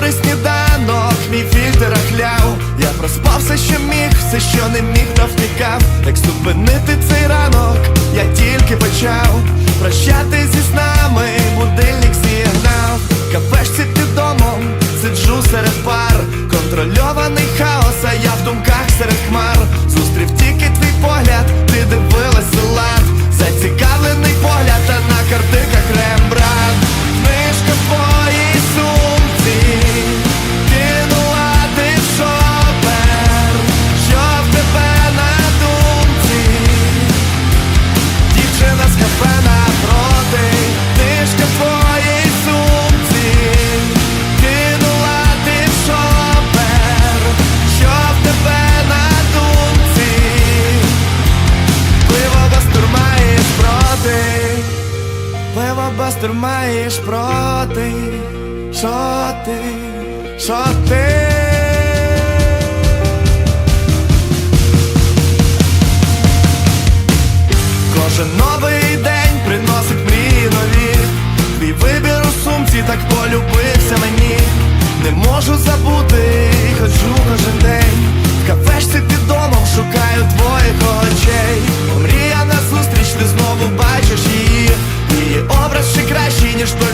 Понурий сніданок, мій фільтр охляв Я проспав все, що міг, все, що не міг, то втікав. Як зупинити цей ранок, я тільки почав. Прощати зі снами, будильник зігнав. Кафешці під домом, сиджу серед пар, контрольований хай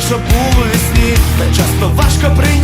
що були сні, та часто важко прийти.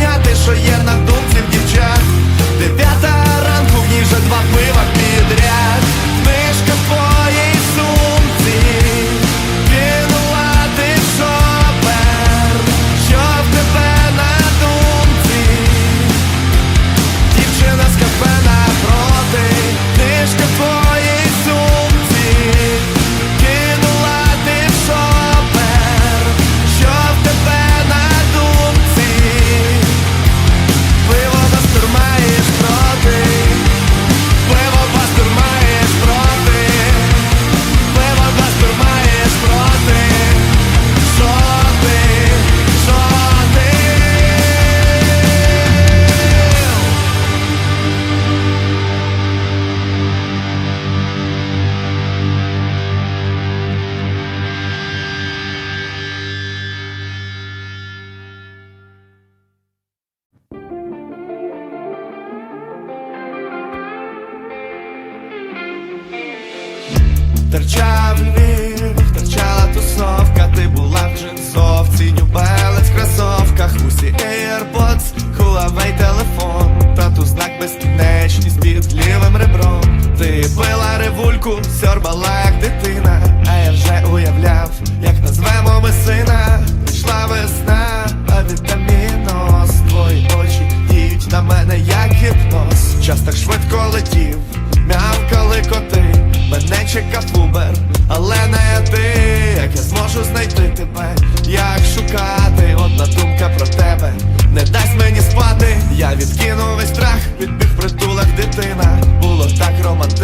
думку, сьорбала як дитина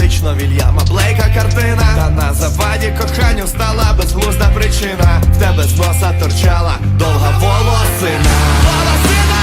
Вічно Вільяма Блейка картина. Та на заваді коханню стала безглузда причина. В тебе з носа торчала довга волосина. Волосина!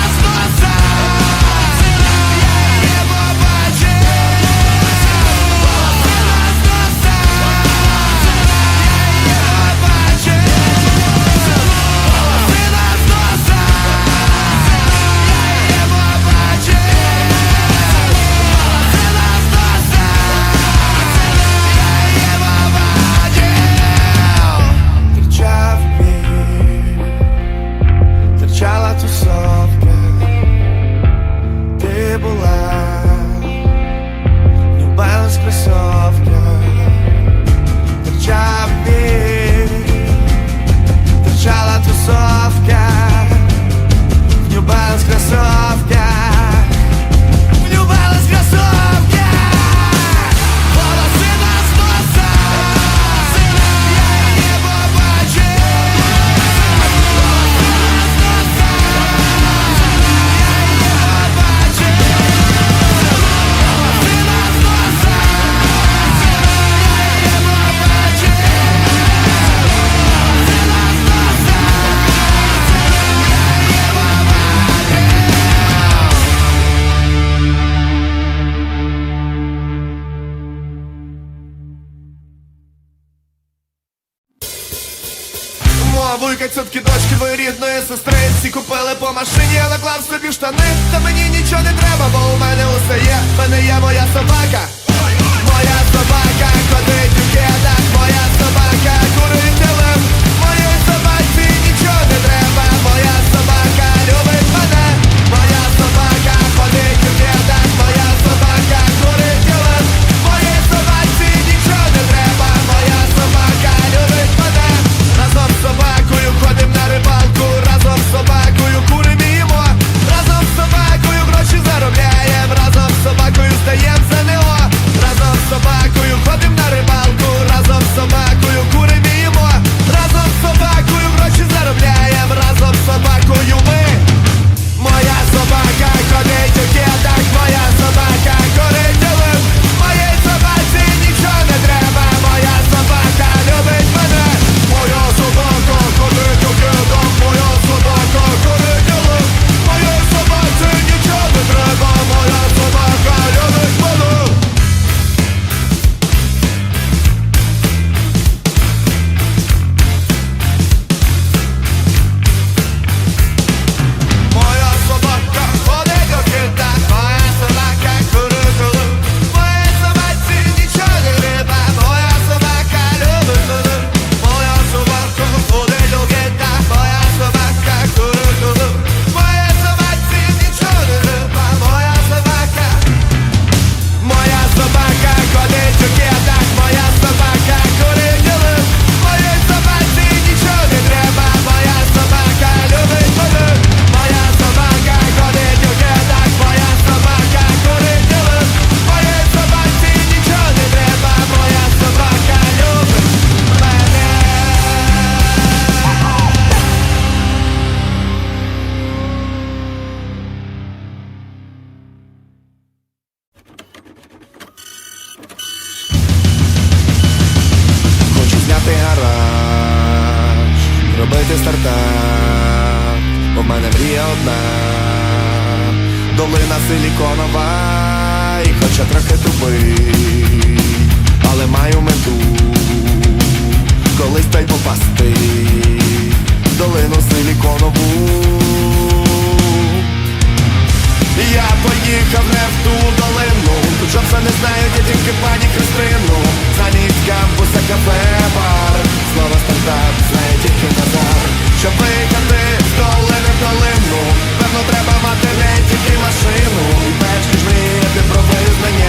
Правда, мені нічого не треба, бо у мене усе є, в мене є моя собака, моя собака, ходить у кедах, моя собака. вона силіконова, і хоча трохи тупий, але маю мету, колись та й попасти в долину силіконову. Я поїхав не в ту долину, тут що все не знаю, я тільки пані Христину. Замість кампуса кафе бар Слово стартап знає тільки назар. Щоб викати з долини в долину, певно треба мати лень машину і перш ніж мріяти про визнання.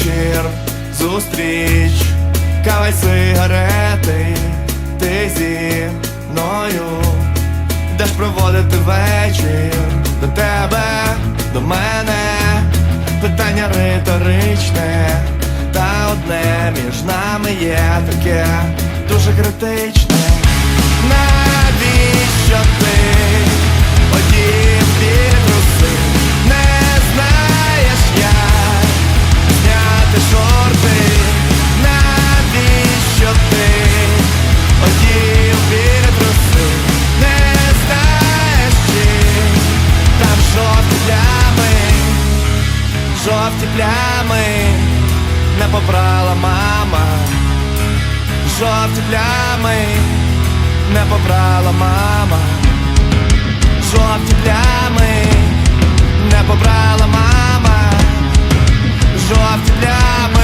вечір, зустріч, кава й сигарети, ти зі мною. Даш проводити вечір? До тебе, до мене, питання риторичне, та одне між нами є таке дуже критичне. Навіщо ти одів? плями не побрала мама, жовті плями не побрала мама, жовті плями.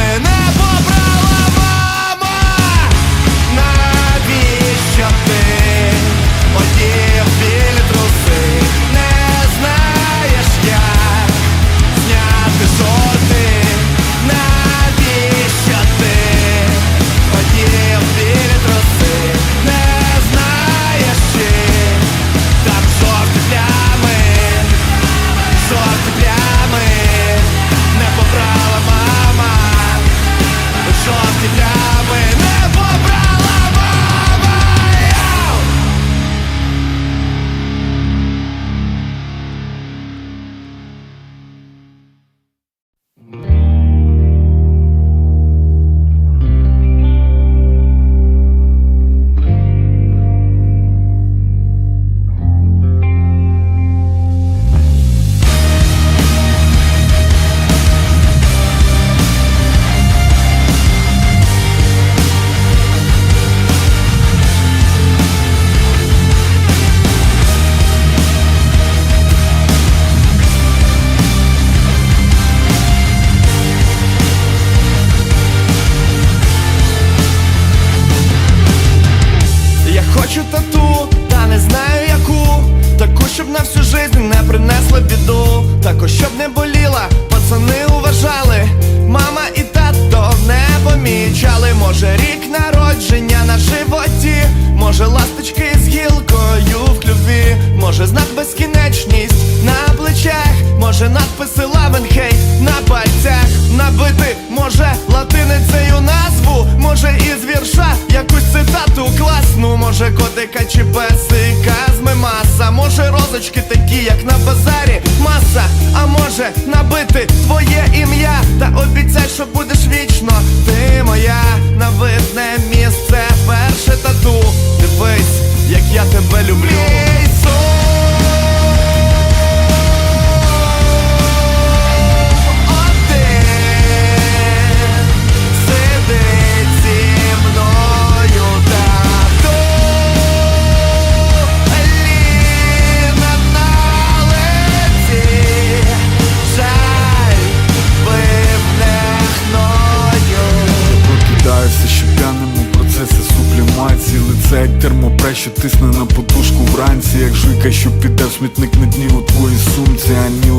Тисне на подушку вранці Як жуйка, що піде в смітник на дні у твоїй сумці Аніла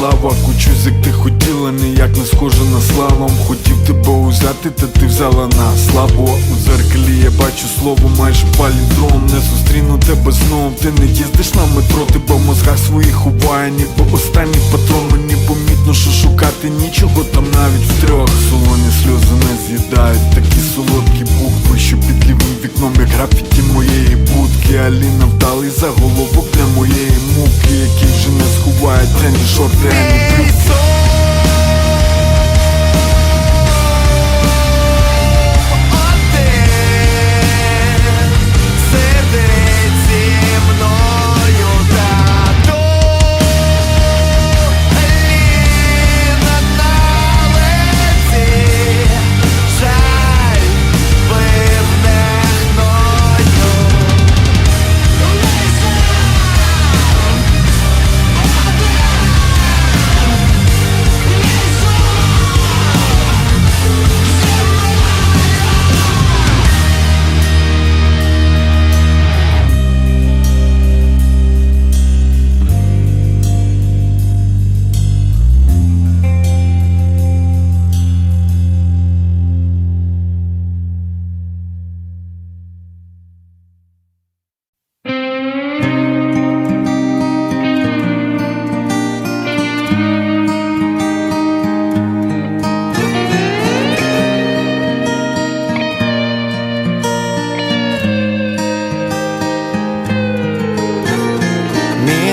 слава Кучусь, як ти хотіла, ніяк не схожа на славам. Хотів тебе узяти, та ти взяла на слабо. У зеркалі я бачу слово майже паліндром Не зустріну тебе знову, ти не їздиш на метро. Тебе в мозгах своїх ховає, ніби останній патрон Мені помітно, що шукати нічого там навіть втрьох Солоні сльози не з'їдають, такі солодкі букви, що під лівим вікном, як графіті моєї будки. Аліна вдалий заголовок для моєї муки, який вже не сховає ані шорти, ані брюки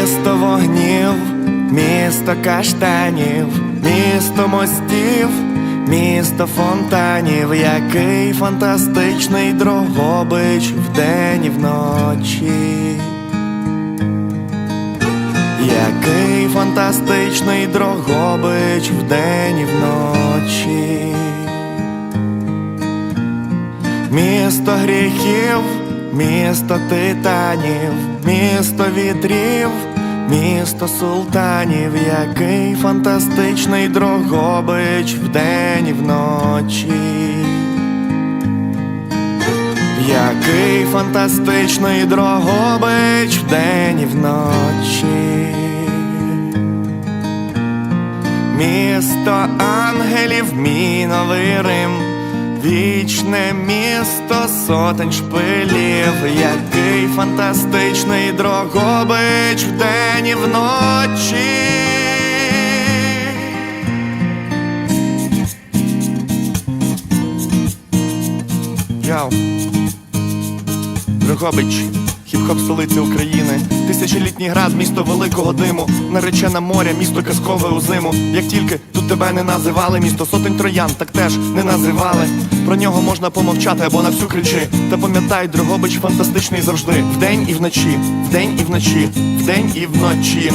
Місто вогнів, місто каштанів, місто мостів, місто фонтанів, який фантастичний Дрогобич вдень і вночі. Який фантастичний Дрогобич вдень і вночі. Місто гріхів, місто титанів, місто вітрів, місто султанів, який фантастичний Дрогобич вдень і вночі. Який фантастичний Дрогобич вдень і вночі. Місто ангелів, мій новий Рим, вічне місто сотень шпилів, який фантастичний Дрогобич вдень і вночі. Яу. Дрогобич, хіп-хоп столиці України, тисячолітній град, місто великого диму, наречена моря, місто казкове у зиму. Як тільки тут тебе не називали, місто сотень троян, так теж не називали. Про нього можна помовчати або на всю кричи. Та пам'ятай, Дрогобич фантастичний завжди. Вдень і вночі, вдень і вночі, вдень і вночі.